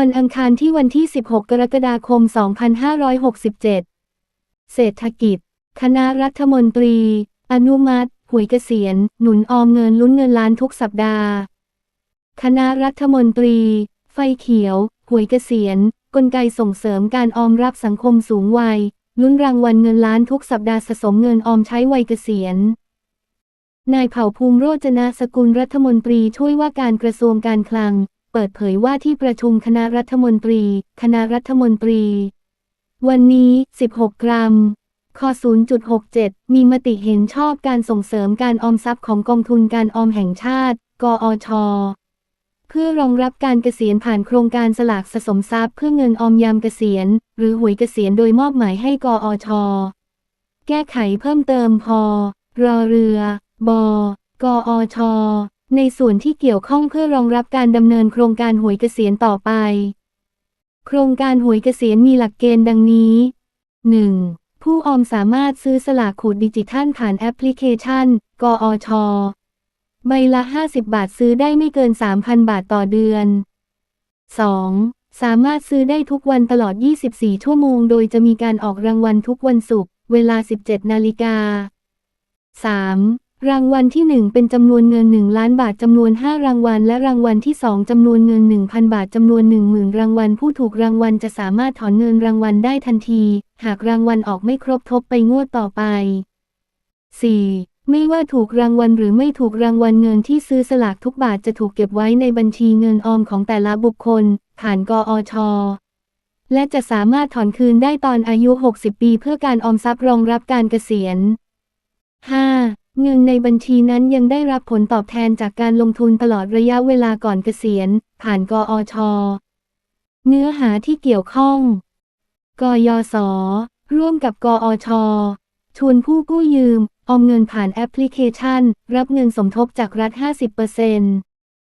วันอังคารที่วันที่ 16 กรกฎาคม 2567 เศรษฐกิจ คณะรัฐมนตรี อนุมัติ หวยเกษียณ หนุนออมเงินลุ้นเงินล้านทุกสัปดาห์ คณะรัฐมนตรี ไฟเขียว หวยเกษียณ กลไกส่งเสริมการออมรับสังคมสูงวัย ลุ้นรางวัลเงินล้านทุกสัปดาห์สะสมเงินออมใช้วัยเกษียณนายเผ่าภูมิโรจนะสกุลรัฐมนตรีช่วยว่าการกระทรวงการคลัง เปิดเผยว่าที่ประชุมคณะรัฐมนตรี คณะรัฐมนตรี วันนี้ 16 กรัมข้อ0.67 มีมติเห็นชอบการส่งเสริมการออมทรัพย์ของกองทุนการออมแห่งชาติ กอช เพื่อรองรับการเกษียณผ่านโครงการสลากสะสมทรัพย์เพื่อเงินออมยามเกษียณ หรือหวยเกษียณโดยมอบหมายให้กอช แก้ไขเพิ่มเติมพอรอเรือ บกอช ในส่วนที่เกี่ยวข้องเพื่อรองรับการดำเนินโครงการหวยเกษียณต่อไป โครงการหวยเกษียณมีหลักเกณฑ์ดังนี้ 1. ผู้ออมสามารถซื้อสลากขูดดิจิทัลผ่านแอปพลิเคชัน กอช ใบละ 50 บาทซื้อได้ไม่เกิน 3,000 บาทต่อเดือน 2. สามารถซื้อได้ทุกวันตลอด 24 ชั่วโมง โดยจะมีการออกรางวัลทุกวันศุกร์ เวลา 17 นาฬิกา 3. รางวัลที่ 1 เป็นจำนวนเงิน 1 ล้านบาทจำนวน 5 รางวัล และรางวัลที่ 2จำนวนเงิน 1,000 บาทจำนวน 10,000 รางวัล ผู้ถูกรางวัลจะสามารถถอนเงินรางวัลได้ทันที หากรางวัลออกไม่ครบทบไปงวดต่อไป 4. ไม่ว่าถูกรางวัลหรือไม่ถูกรางวัลเงินที่ซื้อสลากทุกบาทจะถูกเก็บไว้ในบัญชีเงินออมของแต่ละบุคคล ผ่านกอชและจะสามารถถอนคืนได้ตอนอายุ 60 ปี เพื่อการออมทรัพย์รองรับการเกษียณ 5. เงินในบัญชีนั้นยังได้รับผลตอบแทนจากการลงทุนตลอดระยะเวลาก่อนเกษียณ ผ่านกอชเนื้อหาที่เกี่ยวข้อง กยศร่วมกับกอช ชวนผู้กู้ยืม ออมเงินผ่านแอปพลิเคชัน รับเงินสมทบจากรัฐ 50%